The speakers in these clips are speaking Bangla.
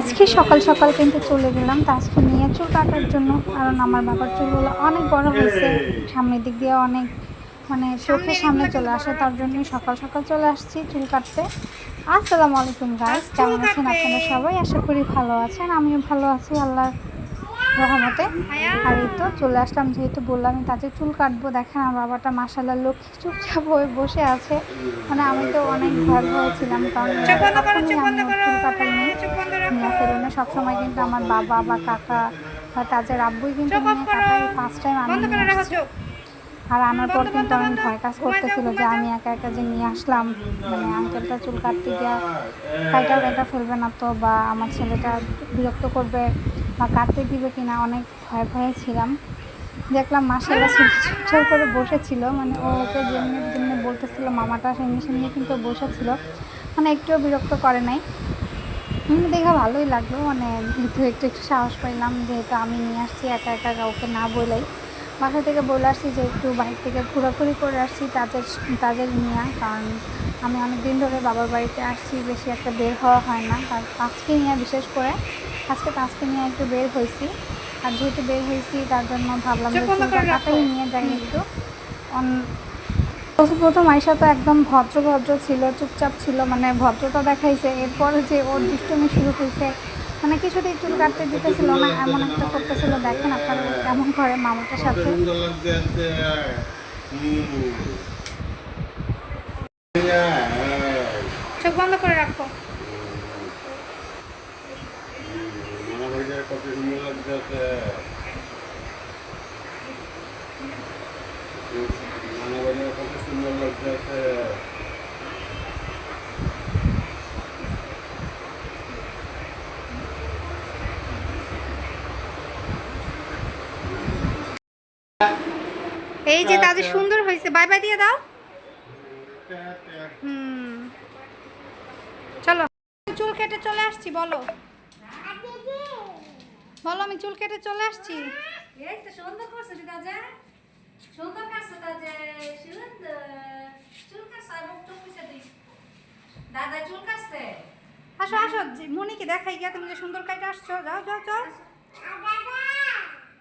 আজকে সকাল সকাল কিন্তু চলে গেলাম তা আজকে নিয়ে চুল কাটার জন্য কারণ আমার বাবার চুলগুলো অনেক বড় হয়েছে। সামনের দিক দিয়ে অনেক মানে চোখের সামনে চলে আসে তার জন্যই সকাল সকাল চলে আসছি চুল কাটতে। আসসালামু আলাইকুম গাইস কেমন আছেন আপনারা সবাই? আশা করি ভালো আছেন আমিও ভালো আছি আল্লাহর রহমতে আর এই তো চলে আসলাম যেহেতু বললাম আমি তাতে চুল কাটবো দেখেন আমার বাবাটা মাসাল্লাহ লক্ষ্মী চুপচাপ হয়ে বসে আছে। মানে আমি তো অনেক ভয় হয়েছিলাম কারণ আমি চুল ফেরোনে সবসময় কিন্তু আমার বাবা বা কাকা বা তাদের আব্বুই কিন্তু কাটাই ফার্স্ট টাইম আমি আর আনার পর কিন্তু অনেক ভয় কাজ করতেছিল যে আমি একা একা যে নিয়ে আসলাম মানে আঙ্কেলটা চুল কাটতে গিয়া কাইটা কাইটা ফেলবে না তো বা আমার ছেলেটা বিরক্ত করবে। বা কাটতে দিবে কিনা অনেক ভয় ভয়ে ছিলাম। দেখলাম মাসাল্লাহ চুপচাপ করে বসেছিল। মানে ও ওকে যেমনি যেমনি বলতেছিল, মামাটা সেমনি সেমনি কিন্তু বসেছিল। মানে একটুও বিরক্ত করে নাই। দেখে ভালোই লাগল। মানে একটু একটু একটু সাহস পাইলাম যেহেতু আমি নিয়ে আসছি, একা একা কাউকে না বলেই। বাসা থেকে বলে আসছি যে একটু বাইরে থেকে ঘোরাঘুরি করে আসছি তাদের তাদের নিয়ে। কারণ আমি অনেক দিন ধরে বাবার বাড়িতে আসছি, বেশি একটা বের হওয়া হয় না। আর আজকে নিয়ে বিশেষ করে আজকে তো আজকে নিয়ে একটু বের হয়েছি। আর যেহেতু বের হয়েছি তার জন্য ভাবলাম যে নিয়ে যাই একটু। প্রথম প্রথম আয়সা তো একদম ভদ্র ভদ্র ছিল চুপচাপ ছিল মানে ভদ্রতা দেখাইছে। এরপরে যে ওর দুষ্টুমি শুরু হয়েছে মানে কিছুতেই চুল কাটতে দিতেছিল না এমন একটা করতেছিল। দেখেন আপনারা কেমন করে মামাটার সাথে। চোখ বন্ধ করে রাখো। কত সুন্দর এই যে তাদের সুন্দর হয়েছে। বাই বাই দিয়ে দাও। হুম। চলো। চুল কেটে চলে আসছি বলো। বলো আমি চুল কেটে চলে আসছি। এই তো সুন্দর করছে দিদা সুন্দর করছে দাদা সুন্দর। চুল কাটছে আর মুখ টুক দিই। দাদা চুল কাটছে? আসো আসো যে মনিকে দেখাই গিয়া তুমি যে সুন্দর কাইটা আসছো। যাও যাও যাও।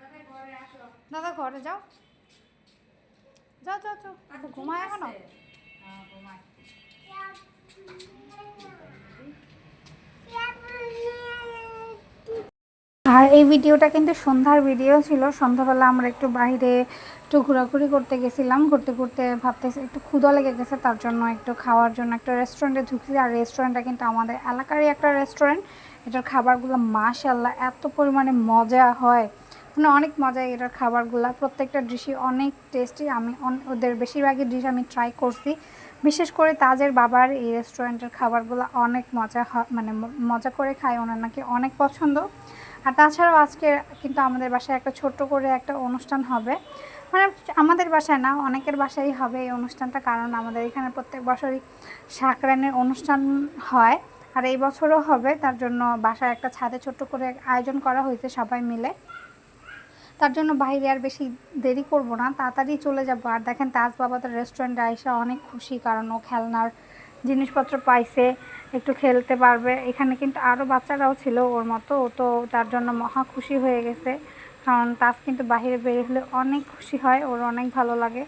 দাদা ঘরে আসো। দাদা ঘরে যাও। যাও যাও যাও। তো ঘুমায় এখনও? হ্যাঁ ঘুমায়। আর এই ভিডিওটা কিন্তু সন্ধ্যার ভিডিও ছিল। সন্ধ্যাবেলা আমরা একটু বাইরে একটু ঘোরাঘুরি করতে গেছিলাম, ঘুরতে ঘুরতে ভাবতেছি একটু ক্ষুদা লেগে গেছে, তার জন্য একটু খাওয়ার জন্য একটা রেস্টুরেন্টে ঢুকছি। আর রেস্টুরেন্টটা কিন্তু আমাদের এলাকারই একটা রেস্টুরেন্ট এটার খাবারগুলো মাশাল্লাহ এত পরিমাণে মজা হয়। মানে অনেক মজা এটার খাবারগুলো। প্রত্যেকটা ডিশই অনেক টেস্টি আমি ওদের বেশিরভাগই ডিশ আমি ট্রাই করছি। বিশেষ করে তাজের বাবার এই রেস্টুরেন্টের খাবারগুলো অনেক মজা হয় মানে মজা করে খায়। ওনার নাকি অনেক পছন্দ। আর তাছাড়াও আজকে কিন্তু আমাদের বাসায় একটা ছোট্ট করে একটা অনুষ্ঠান হবে। মানে আমাদের বাসায় না, অনেকের বাসায় হবে এই অনুষ্ঠানটা, কারণ আমাদের এখানে প্রত্যেক বছরই সাকরানের অনুষ্ঠান হয়। আর এই বছরও হবে, তার জন্য বাসায় একটা ছাদে ছোট্ট করে আয়োজন করা হয়েছে সবাই মিলে। তার জন্য বাইরে আর বেশি দেরি করব না, তাড়াতাড়ি চলে যাব। আর দেখেন তাজ বাবাদের রেস্টুরেন্টে আইসা অনেক খুশি, কারণ ও খেলনার জিনিসপত্র পাইছে, একটু খেলতে পারবে। এখানে কিন্তু আরও বাচ্চারাও ছিল ওর মতো ও তো তার জন্য মহা খুশি হয়ে গেছে। কারণ তাস কিন্তু বাহিরে বের হলে অনেক খুশি হয়, ওর অনেক ভালো লাগে।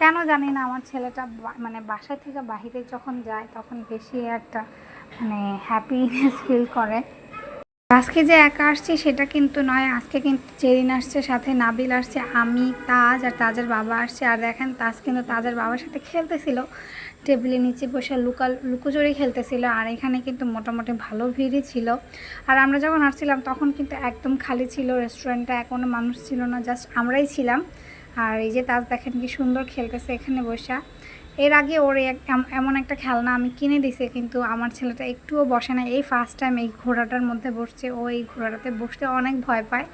কেন জানি না, আমার ছেলেটা মানে বাসা থেকে বাহিরে যখন যায়, তখন বেশি একটা মানে হ্যাপিনেস ফিল করে। আজকে যে একা আসছি, সেটা কিন্তু নয়। আজকে কিন্তু চেরিন আসছে, সাথে নাবিল আসছে, আমি, তাজ আর তাজের বাবা আসছে। আর দেখেন, তাজ কিন্তু তাজের বাবার সাথে খেলতেছিল। টেবিলের নিচে বসে লুকাল লুকোচুরি খেলতেছিল। আর এখানে কিন্তু মোটামুটি ভালো ভিড়ই ছিল। আর আমরা যখন আসছিলাম, তখন কিন্তু একদম খালি ছিল। রেস্টুরেন্টটা এখনও মানুষ ছিল না, জাস্ট আমরাই ছিলাম। আর এই যে তাজ, দেখেন কি সুন্দর খেলতেছে এখানে বসা। এর আগে ওর এমন একটা খেলনা আমি কিনে দিছি, কিন্তু আমার ছেলেটা একটুও বসে না এই ফার্স্ট টাইম এই ঘোড়াটার মধ্যে বসছে, ও এই ঘোড়াটাতে বসতে অনেক ভয় পায়।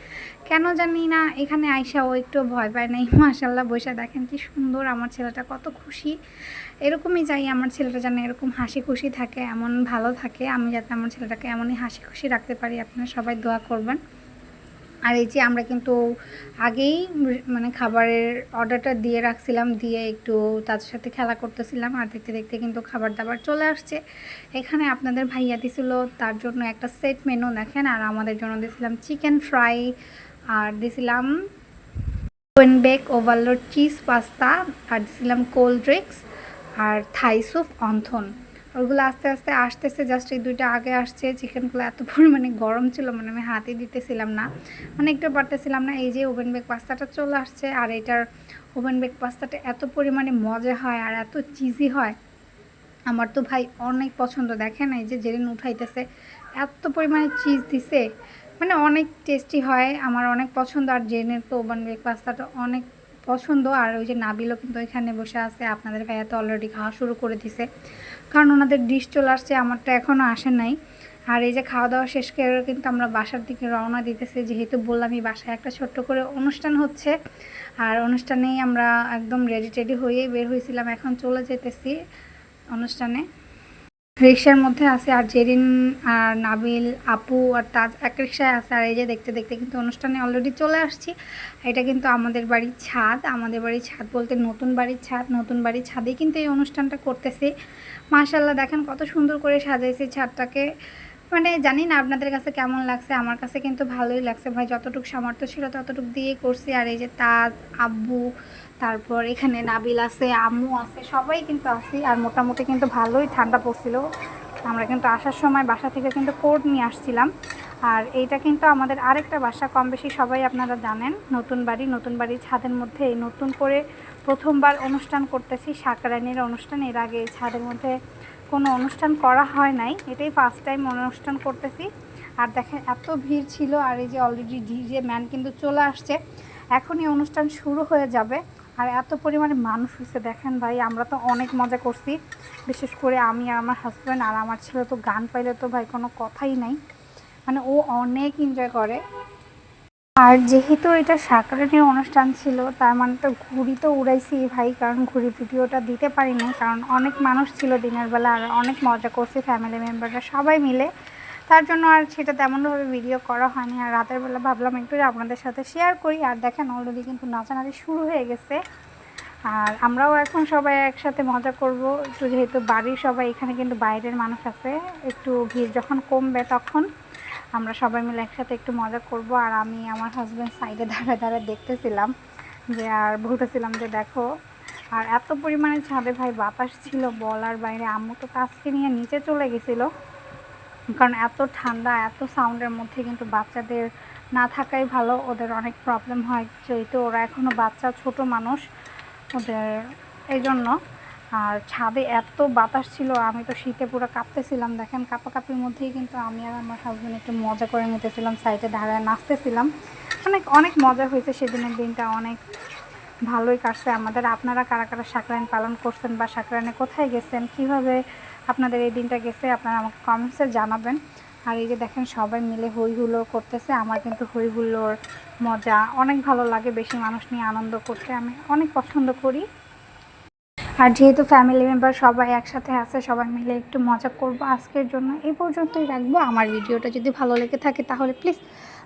কেন জানি না, এখানে আইসা ও একটু ভয় পায় না এই মাসাল্লাহ বসে দেখেন কি সুন্দর আমার ছেলেটা, কত খুশি। এরকমই চাই আমার ছেলেটা যেন এরকম হাসি খুশি থাকে, এমন ভালো থাকে। আমি যাতে আমার ছেলেটাকে এমনই হাসি খুশি রাখতে পারি। আপনারা সবাই দোয়া করবেন। আর এই যে আমরা কিন্তু আগেই মানে খাবারের অর্ডারটা দিয়ে রাখছিলাম, দিয়ে একটু তাদের সাথে খেলা করতেছিলাম আর দেখতে দেখতে কিন্তু খাবার দাবার চলে আসছে। এখানে আপনাদের ভাইয়া দিছিল, তার জন্য একটা সেট মেনু দেখেন, আর আমাদের জন্য দিয়েছিলাম চিকেন ফ্রাই, আর দিছিলাম বেক ওভারলোড চিজ পাস্তা, আর দিয়েছিলাম কোল্ড ড্রিঙ্কস, আর থাই স্যুপ অন্থন। ওইগুলো আস্তে আস্তে আসতেছে জাস্ট এই দুইটা আগে আসছে। চিকেনগুলো এত পরিমাণে গরম ছিল মানে আমি হাতে দিতেছিলাম না। মানে একটু পারতেছিলাম না, এই যে ওভেন বেক পাস্তাটা চলে আসছে, আর এটার ওভেন বেক পাস্তাটা এত পরিমাণে মজা হয় আর এত চিজি হয়। আমার তো ভাই অনেক পছন্দ, দেখেন এই যে জেরিন উঠাইতেছে, এত পরিমাণে চিজ দিছে। মানে অনেক টেস্টি হয়, আমার অনেক পছন্দ, আর জেনের তো ওভেন বেক পাস্তাটা অনেক পছন্দ, আর ওই যে নাবিলও কিন্তু এখানে বসে আছে। আপনাদের ভাইয়া তো অলরেডি খাওয়া শুরু করে দিছে। কারণ ওনাদের ডিশ চলে আসছে, আমারটা এখনও আসে নাই। আর এই যে খাওয়া দাওয়া শেষ করে কিন্তু আমরা বাসার দিকে রওনা দিতেছি। যেহেতু বললাম, এই বাসায় একটা ছোট্ট করে অনুষ্ঠান হচ্ছে। আর অনুষ্ঠানেই আমরা একদম রেডি টেডি হয়ে বের হয়েছিলাম। এখন চলে যেতেছি অনুষ্ঠানে। রিক্সার মধ্যে আছে আর জেরিন, আর নাবিল, আপু, আর তাজ এক রিক্সায় আছে। আর এই যে দেখতে দেখতে কিন্তু অনুষ্ঠানে অলরেডি চলে আসছি। এটা কিন্তু আমাদের বাড়ির ছাদ। আমাদের বাড়ির ছাদ বলতে নতুন বাড়ির ছাদ। নতুন বাড়ির ছাদেই কিন্তু এই অনুষ্ঠানটা করতেছি। মাশাল্লাহ দেখেন কত সুন্দর করে সাজাইছি ছাদটাকে। মানে জানি না আপনাদের কাছে কেমন লাগছে। আমার কাছে কিন্তু ভালোই লাগছে। ভাই, যতটুকু সামর্থ্য ছিল ততটুকু দিয়ে করছি। আর এই যে তাজ, আব্বু তারপর এখানে নাবিল আছে, আম্মু আছে, সবাই কিন্তু আছি আর মোটামুটি কিন্তু ভালোই ঠান্ডা পড়ছিল। আমরা কিন্তু আসার সময় বাসা থেকে কিন্তু কোট নিয়ে আসছিলাম। আর এইটা কিন্তু আমাদের আরেকটা বাসা, কম বেশি সবাই আপনারা জানেন। নতুন বাড়ি, নতুন বাড়ির ছাদের মধ্যে এই নতুন করে প্রথমবার অনুষ্ঠান করতেছি, সাকরানির অনুষ্ঠান। এর আগে এই ছাদের মধ্যে কোনো অনুষ্ঠান করা হয় নাই। এটাই ফার্স্ট টাইম অনুষ্ঠান করতেছি। আর দেখেন, এত ভিড় ছিল আর এই যে অলরেডি ডিজে ম্যান কিন্তু চলে আসছে। এখনই অনুষ্ঠান শুরু হয়ে যাবে। আর এত পরিমাণে মানুষ হয়েছে দেখেন ভাই, আমরা তো অনেক মজা করছি। বিশেষ করে আমি আর আমার হাজব্যান্ড আর আমার ছেলে তো গান পাইলে তো ভাই কোনো কথাই নাই। মানে ও অনেক এনজয় করে। আর যেহেতু এটা সাকরানির অনুষ্ঠান ছিল, তার মানে তো ঘুড়ি তো উড়াইছি ভাই, কারণ ঘুড়ি ভিডিওটা দিতে পারিনি। কারণ অনেক মানুষ ছিল দিনের বেলা আর অনেক মজা করছি ফ্যামিলি মেম্বাররা সবাই মিলে। তার জন্য আর সেটা তেমনভাবে ভিডিও করা হয়নি। আর রাতের বেলা ভাবলাম একটু আপনাদের সাথে শেয়ার করি। আর দেখেন অলরেডি কিন্তু নাচানাচি শুরু হয়ে গেছে। আর আমরাও এখন সবাই একসাথে মজা করব। একটু যেহেতু বাড়ির সবাই, এখানে কিন্তু বাইরের মানুষ আছে। একটু ভিড় যখন কমবে তখন আমরা সবাই মিলে একসাথে একটু মজা করব। আর আমি আমার হাজব্যান্ড সাইডে দাঁড়ায় দাঁড়ায় দেখতেছিলাম যে, আর বলতেছিলাম যে, দেখো, আর এত পরিমাণে ছাদে ভাই বাতাস ছিল, বলার বাইরে আম্মু তো কাজকে নিয়ে নিচে চলে গেছিল। কারণ এত ঠান্ডা, এত সাউন্ডের মধ্যে কিন্তু বাচ্চাদের না থাকাই ভালো। ওদের অনেক প্রবলেম হয়, যেহেতু ওরা এখনও বাচ্চা, ছোট মানুষ ওদের এই জন্য আর ছাদে এত বাতাস ছিল, আমি তো শীতে পুরো কাঁপতেছিলাম। দেখেন কাঁপাকাঁপির মধ্যেই কিন্তু আমি আর আমার হাজব্যান্ড একটু মজা করে নিতেছিলাম, সাইডে দাঁড়ায় নাচতেছিলাম। অনেক অনেক মজা হয়েছে সেদিনের দিনটা, অনেক ভালোই কাটছে। আমাদের আপনারা কারা কারা সাকরাইন পালন করছেন বা সাকরাইনে কোথায় গেছেন, কীভাবে আপনাদের এই দিনটা গেছে, আপনারা আমাকে কমেন্টসে জানাবেন। আর এই যে দেখেন সবাই মিলে হই হুল্লোড় করতেছে, আমার কিন্তু হই হুল্লোড় মজা, অনেক ভালো লাগে বেশি মানুষ নিয়ে আনন্দ করতে, আমি অনেক পছন্দ করি। আর যেহেতু ফ্যামিলি মেম্বার সবাই একসাথে আছে, সবাই মিলে একটু মজা করব আজকের জন্য, এই পর্যন্তই রাখব। আমার ভিডিওটা যদি ভালো লেগে থাকে তাহলে প্লিজ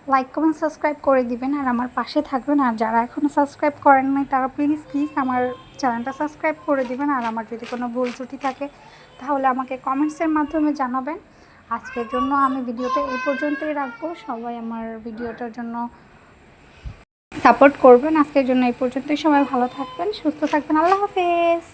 লাইক কমেন্ট সাবস্ক্রাইব করে দিবেন আর আমার পাশে থাকবেন। আর যারা এখনও সাবস্ক্রাইব করেন নাই, তারা প্লিজ প্লিজ আমার চ্যানেলটা সাবস্ক্রাইব করে দিবেন। আর আমার যদি কোনো ভুল ত্রুটি থাকে, তাহলে আমাকে কমেন্টসের মাধ্যমে জানাবেন। আজকের জন্য আমি ভিডিওটা এই পর্যন্তই রাখব। সবাই আমার ভিডিওটার জন্য সাপোর্ট করবেন। আজকের জন্য এই পর্যন্তই। সবাই ভালো থাকবেন, সুস্থ থাকবেন। আল্লাহ হাফেজ।